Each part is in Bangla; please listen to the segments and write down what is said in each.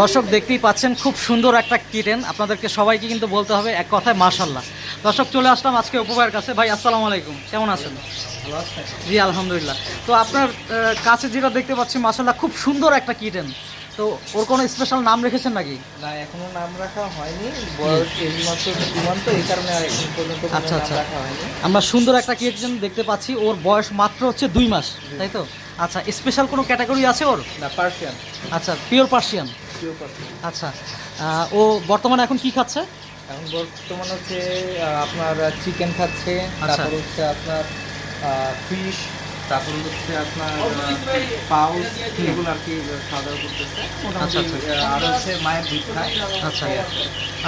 দর্শক দেখতেই পাচ্ছেন খুব সুন্দর একটা কিটেন আপনাদেরকে সবাইকে কিন্তু বলতে হবে এক কথায় মাশাল্লাহ দর্শক চলে আসলাম আজকে উপভাইয়ের কাছে। ভাই আসসালামু আলাইকুম। কেমন আছেন? জি আলহামদুলিল্লাহ। তো আপনার কাছে যেটা দেখতে পাচ্ছি মাশাল্লাহ খুব সুন্দর একটা কিটেন তো ওর কোনো স্পেশাল নাম রেখেছেন নাকি? না এখনও নাম রাখা হয়নি। বয়স এই মাত্র দু এই কারণে এখন পর্যন্ত আচ্ছা, আচ্ছা। আমরা সুন্দর একটা কিটেন দেখতে পাচ্ছি। ওর বয়স মাত্র হচ্ছে দুই মাস তাই তো? আচ্ছা স্পেশাল কোনো ক্যাটাগরি আছে ওর? না পার্সিয়ান আচ্ছা পিওর পার্সিয়ান পিওর পার্সিয়ান আচ্ছা ও বর্তমানে এখন কি খাচ্ছে? এখন বর্তমানে হচ্ছে আপনার চিকেন খাচ্ছে আচ্ছা। তারপর হচ্ছে আপনার ফিশ তারপর হচ্ছে আপনার পাউস এগুলো আর কি খাওয়া দাওয়া করতেছে আচ্ছা, আচ্ছা। আর হচ্ছে মায়ের দুধ খায়। আচ্ছা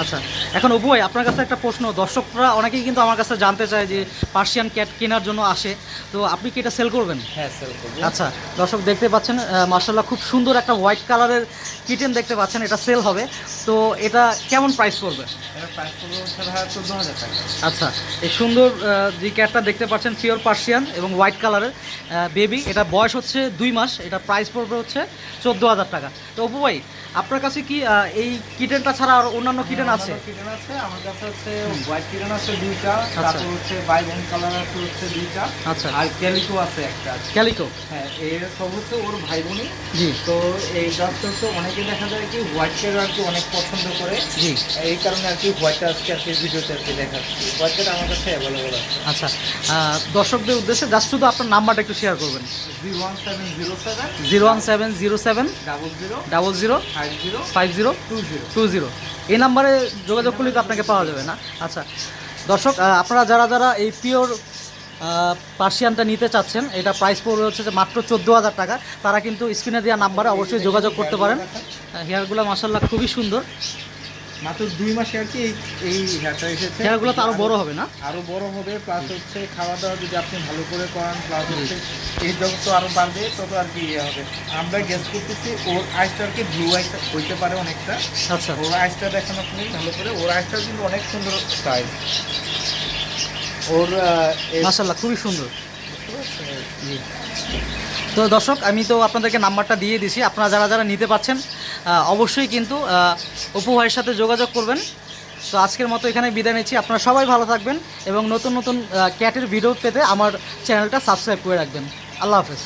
আচ্ছা। এখন ভাই আপনার কাছে একটা প্রশ্ন। দর্শকরা অনেকেই কিন্তু আমার কাছে জানতে চায় যে পার্সিয়ান ক্যাট কেনার জন্য আসে। তো আপনি কি এটা সেল করবেন? হ্যাঁ সেল করব। আচ্ছা দর্শক দেখতে পাচ্ছেন মার্শাল্লাহ খুব সুন্দর একটা হোয়াইট কালারের কিটেন দেখতে পাচ্ছেন। এটা সেল হবে। তো এটা কেমন প্রাইস পড়বে? আচ্ছা এই সুন্দর যে ক্যাটটা দেখতে পাচ্ছেন পিওর পার্সিয়ান এবং হোয়াইট কালারের। বেবি এটা বয়স হচ্ছে দুই মাস এটা প্রাইস পড়বে হচ্ছে চোদ্দ হাজার টাকা। তো অপু ভাই আপনার কাছে কি এই কিটেনটা ছাড়া আর অন্যান্য কিটেন আছে? কিটেন আছে আমার কাছে হচ্ছে হোয়াইট কিটেন আছে দুইটা তারপর হচ্ছে বাইগন কালার আছে হচ্ছে দুইটা আচ্ছা। আর ক্যালিকো আছে একটা ক্যালিকো হ্যাঁ এর সব হচ্ছে ওর ভাই বোনই জি। তো এই গাছটা হচ্ছে অনেকে দেখা যায় কি হোয়াইট কালার আর কি অনেক পছন্দ করে। জি। এই কারণে আর কি হোয়াইটটা আজকে আর কি ভিডিওতে আর কি দেখাচ্ছি। হোয়াইটটা আমার কাছে অ্যাভেলেবল আছে। আচ্ছা দর্শকদের উদ্দেশ্যে জাস্ট শুধু আপনার নাম্বারটা একটু শেয়ার করবেন। Zero one seven zero seven double zero five zero two zero এই নাম্বারে যোগাযোগ করলে তো আপনাকে পাওয়া যাবে না। আচ্ছা দর্শক আপনারা যারা যারা এই পিওর পার্সিয়ানটা নিতে চাচ্ছেন এটা প্রাইস পড়বে হচ্ছে যে মাত্র চোদ্দ হাজার টাকা তারা কিন্তু স্ক্রিনে দেওয়া নাম্বারে অবশ্যই যোগাযোগ করতে পারেন। হেয়ারগুলো মাসাল্লাহ খুবই সুন্দর। মাত্র দুই মাসে আর কি এই এই হেয়ারটা এসেছে। হেয়ারগুলো তো আরও বড় হবে না? আরও বড় হবে প্লাস হচ্ছে খাওয়া দাওয়া যদি আপনি ভালো করে করান প্লাস হচ্ছে এই জগ তো আরও বাড়বে তত আর কি ইয়ে হবে। আমরা গেস করতেছি ওর আইসটা আর কি ব্লু আইস হইতে পারে অনেকটা। আচ্ছা ওর আইসটা দেখেন আপনি ভালো করে। ওর আইসটা কিন্তু অনেক সুন্দর সাইজ ওর মাসাল্লাহ খুবই সুন্দর। পারছেন? তো দর্শক আমি তো আপনাদেরকে নাম্বারটা দিয়ে দিছি। আপনারা যারা যারা নিতে পাচ্ছেন আহ, অবশ্যই কিন্তু অপু ভাইয়ের সাথে যোগাযোগ করবেন। তো আজকের মতো এখানে বিদায় নিচ্ছি। আপনারা সবাই ভালো থাকবেন এবং নতুন নতুন ক্যাটের ভিডিও পেতে আমার চ্যানেলটা সাবস্ক্রাইব করে রাখবেন। আল্লাহ হাফেজ।